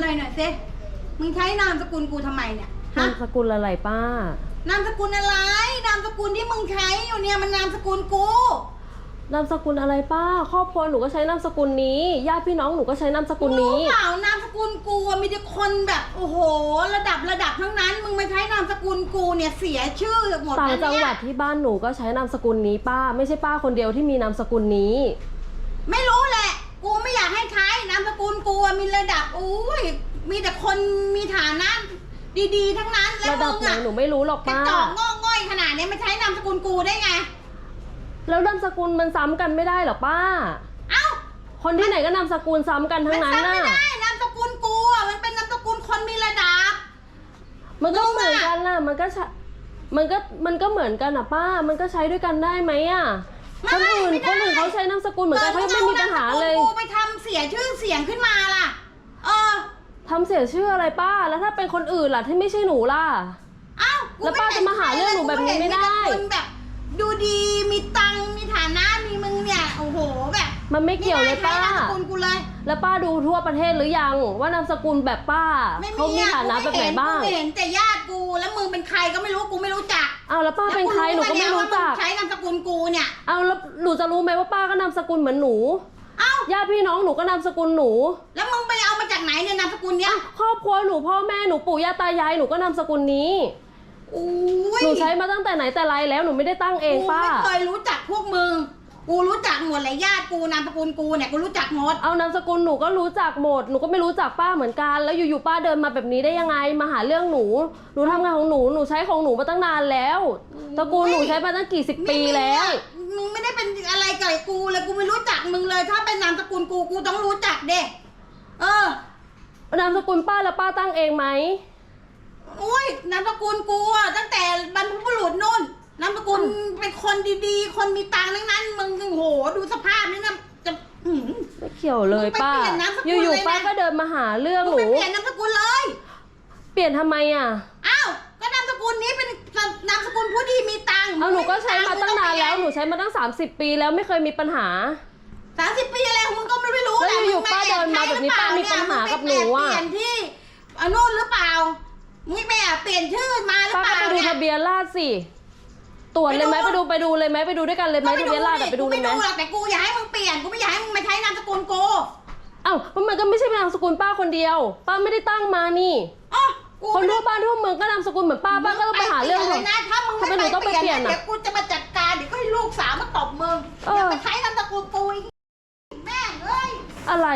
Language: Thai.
เลยหน่อยสิมึงใช้นามสกุลกูทำไมเนี่ยนาฮะมสกุลอะไรป้า นามสกุลอะไร นามสกุลที่มึงใช้อยู่เนี่ยมันนามสกุลกู นามสกุลอะไรป้า ครอบครัวหนูก็ใช้นามสกุลนี้ญาติพี่น้องหนูก็ใช้นามสกุลรู้นี้เปล่านามสกุลกูอะมีแต่คนแบบโอ้โห ระดับระดับทั้งนั้น มึงมาใช้นามสกุลกูเนี่ยเสียชื่อหมดต่างนะจังหเนี่วัยดที่บ้านหนูก็ใช้นามสกุลนี้ป้า ไม่ใช่ป้าคนเดียวที่มีนามสกุลนี้ ไม่รู้ กุลกูอะมีระดับอุ้ยมีแต่คนมีฐานะดีๆ ทั้งนั้นแล้วระดับมึงไหนอะหนูไม่รู้หรอกกระป้า จอกงอกง่อยขนาดเนี้ยมาใช้นามสกุลกูได้ไง แล้วนามสกุลมันซ้ำกันไม่ได้เหรอป้า เอ้า คนที่ไหนก็นามสกุลซ้ำกันทั้มังนั้นจำไม่น่ะ ได้นามสกุลกูอะมันเป็นนามสกุลคนมีระดับ มันก็มึงอะเหมือนกันน่ะ มันก็ใช้มันก็ มันก็เหมือนกันอะป้า มันก็ใช้ด้วยกันได้ไหมอะ ไม่คนอื่น ไม่ได้ คนอื่นเขาใช้นามสกุลเหมือนกันเขายังไม่มีปัญหาเลย กูไปทำเสียชื่อเสียงขึ้นมาล่ะ เออ ทำเสียชื่ออะไรป้า แล้วถ้าเป็นคนอื่นล่ะที่ไม่ใช่หนูล่ะ เอ้ากูแล้วป้าจะมาหาเรื่องหนูแบบนี้ไม่ได้ กูเห็นมีแต่คนแบบ ดูดีมีตังค์มีฐานะมีมึงเนี่ยโอ้โหแบบมันไม่เกี่ยวเลยป้า ไม่น่ใช้นามสกุลกูเลยแล้วป้าดูทั่วประเทศหรือยัง ว่านามสกุลแบบป้าไม่เขามีอะฐานะแบบไหนบ้างกูไม่เห็นแต่ญาติกูแล้วมึงเป็นใครก็ไม่รู้กูไม่รู้จักเอาแล้วป้าเป็นใครหนูก็ไม่รู้จักแล้วกูว่ามึงใช้นามสกุลกูเนี่ยเอาแล้วหนูจะรู้ไหมว่าป้าก็นามสกุลเหมือนหนู เอ้า ญาติพี่น้องหนูก็นามสกุลหนู แล้วมึงไปเอามาจากไหนเนี่ยนามสกุลเนี้ยครอบครัวหนูพ่อแม่หนูปู่ย่าตายายหนูก็นามสกุลนี้ อุ้ยหนูใช้มาตั้งแต่ไหนแต่ไรแล้วหนูไม่ได้ตั้งเองกูป้าไม่เคยรู้จักพวกมึง กูรู้จักหมดเลยญาติกูนามสกุลกูเนี่ยกูรู้จักหมด เอานามสกุลหนูก็รู้จักหมด หนูก็ไม่รู้จักป้าเหมือนกัน แล้วอยู่ๆป้าเดินมาแบบนี้ได้ยังไง มาหาเรื่องหนู หนูทำงานของหนู หนูใช้ของหนูมาตั้งนานแล้ว ตระกูลหนูใช้มาตั้งกี่สิบปีแล้วมึงไม่ ได้เป็นอะไรกับกูเลยกูไม่รู้จักมึงเลย ถ้าเป็นนามสกุลกูกูต้องรู้จักเด้เออนามสกุลป้าแล้วป้าตั้งเองไหมอุ้ยนามสกุลกูอะตั้งแต่บรรพบุรุษนู่นนามสกุลเป็นคนดีๆ คนมีตังค์ทั้งนั้น มึงโอ้โหดูสภาพนี่นะจะหืมไม่เกี่ยวเลยป้า มึงไปเปลี่ยนนามสกุลอยู่เลยนะ ๆป้าก็เดินมาหาเรื่องมึงหนูไปเปลี่ยนนามสกุลเลย เปลี่ยนทำไมอะ อ้าว ก็นามสกุลนี้เป็น ก็ใช้มาตั้งนานแล้วหนูใช้มาตั้ง 30 ปีแล้วไม่เคยมีปัญหา สามสิบปีอะไรของมึงก็ไม่รู้แล้วแหละอยู่มึงๆป้าเดินมาแบบนี้ใช้ป้ามีปัญหากับหนูอะมึงไปแอบเปลี่ยนที่อันนู้นหรือเปล่ามึงไปแอบเปลี่ยนชื่อมาหรือป้าเปก็ล่าไปดูเนี่ย ทะเบียนราษฎรสิตรวจเลยไหมไปไปดู ดูไปดูเลยไหมไปดูด้วยกันเลยไหมทะเบียนราษฎรอะไปดูกูเลยไม่ไหมดูหรอกแต่กูอยากให้มึงเปลี่ยนกูไม่อยากให้มึงมาใช้นามสกุลกูเอ้ามันก็ไม่ใช่นามสกุลป้าคนเดียว ป้าไม่ได้ตั้งมานี่ อ๋อกูคนทั่วบ้านทั่วเมืองก็นามสกุลเหมือนป้าป้าก็ต้องไปหาเรื่องมึหรปอกลี่ยนเลยนะถ้ามึงทำไมห นูไม่ต้องไปเปลี่ยนอะ เดี๋ยวกูจะมาจัดการเดี๋ยวก็ให้ลูกสาวมาตบมึงเอออ ย่าไปใช้นามสกุลกูอีกแม่งเอ้ยอะไร